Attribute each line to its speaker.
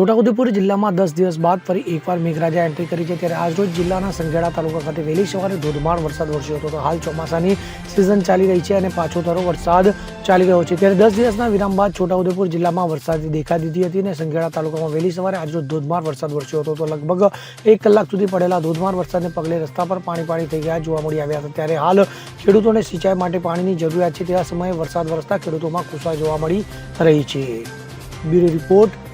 Speaker 1: છોટાઉદેપુર જિલ્લામાં દસ દિવસ બાદ ફરી એકવાર મેઘરાજા એન્ટ્રી કરી છે ત્યારે આજરોજ જિલ્લાના સંઘેડા તાલુકા ખાતે વહેલી સવારે ધોધમાર વરસાદ વરસ્યો હતો તો હાલ ચોમાસાની સિઝન ચાલી રહી છે અને પાછો થોડો વરસાદ ચાલી રહ્યો છે. ત્યારે દસ દિવસના વિરામ બાદ છોટાઉદેપુર જિલ્લામાં વરસાદની દેખા દીધી હતી અને સંઘેડા તાલુકામાં વહેલી સવારે આજરોજ ધોધમાર વરસાદ વરસ્યો હતો તો લગભગ એક કલાક સુધી પડેલા ધોધમાર વરસાદને પગલે રસ્તા પર પાણી પાણી થઈ ગયા જોવા મળી આવ્યા હતા. ત્યારે હાલ ખેડૂતોને સિંચાઈ માટે પાણીની જરૂરિયાત છે. તેવા સમયે વરસાદ વરસતા ખેડૂતોમાં ખુશા જોવા મળી રહી છે. Bureau report